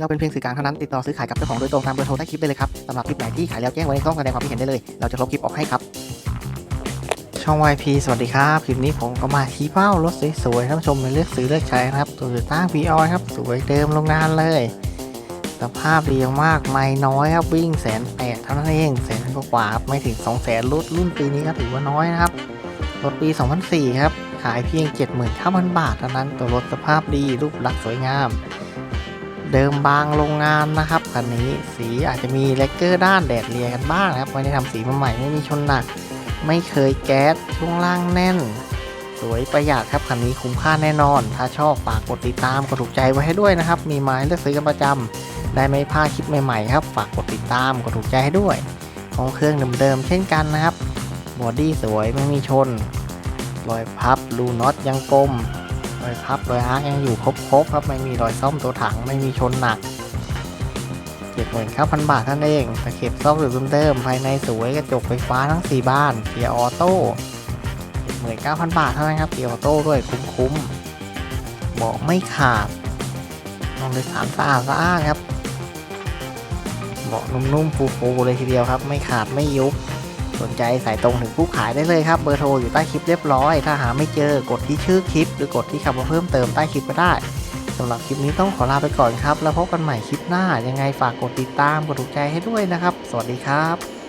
เราเป็นเพียงสื่อกลางเท่านั้นติดต่อซื้อขายกับเจ้าของโดยตรงตามเบอร์โทรใต้คลิปได้เลยครับสำหรับคลิปไหนที่ขายแล้วแจ้งไว้ในช่องแสดงความคิดเห็นได้เลย เราจะลบคลิปออกให้ครับ ช่อง YP สวัสดีครับ คลิปนี้ผมก็มาชี้เป้ารถสวยๆท่านผู้ชมเลือกซื้อเลือกใช้นะครับตัวต้า v ีออครับสวยเดิมโรงงานเลยสภาพดีมากไม่น้อยครับวิ่งแสนแปดเท่านั้นเองแสนกว่าครับไม่ถึง2 0 0แสนรถรุ่นปีนี้ก็ถือว่าน้อยนะครับรถปี 2004 ครับ ขายเพียง 79,000 บาทเท่านั้นตัวรถสภาพดีรูปลักษณ์สวยงาม เดิมบางโรงงานนะครับคันนี้สีอาจจะมีเลกเกอร์ด้านแดดเลียกันบ้างนะครับไม่ได้ทำสีมาใหม่ไม่มีชนหนัก ไม่เคยแก๊สช่วงล่างแน่น สวยประหยัดครับคันนี้คุ้มค่าแน่นอน ถ้าชอบฝากกดติดตามกดถูกใจไว้ให้ด้วยนะครับ มีไม้เลือกซื้อกันประจำได้ไม่พลาดคลิปใหม่ๆครับฝากกดติดตามกดถูกใจให้ด้วยของเครื่องเดิมๆเช่นกันนะครับบอดี้สวยไม่มีชนรอยพับรูน็อตยังกลม อยพับรอยอาร์คยังอยู่ครบๆครับไม่มีรอยซ่อมตัวถังไม่มีชนหนักเจ็ดหมื่นเก้าพันบาทท่านเองตะเข็บซ่อกหรือเดิมภายในสวยกระจกไฟฟ้าทั้ง4บ้านเกียร์ออโต้เจ็ดหมื่นเก้าพันบาทเท่านั้นครับเกียร์ออโต้ด้วยคุ้มๆเบาะไม่ขาดนองโดยสารสะอาดสะอานครับเบาะนุ่มๆฟูๆเลยทีเดียวครับ ไม่ขาดไม่ยุบ สนใจสายตรงถึงผู้ขายได้เลยครับ เบอร์โทรอยู่ใต้คลิปเรียบร้อย ถ้าหาไม่เจอกดที่ชื่อคลิป หรือกดที่คำว่าเพิ่มเติมใต้คลิปก็ได้สำหรับคลิปนี้ต้องขอลาไปก่อนครับ แล้วพบกันใหม่คลิปหน้ายังไงฝากกดติดตามกดถูกใจให้ด้วยนะครับ สวัสดีครับ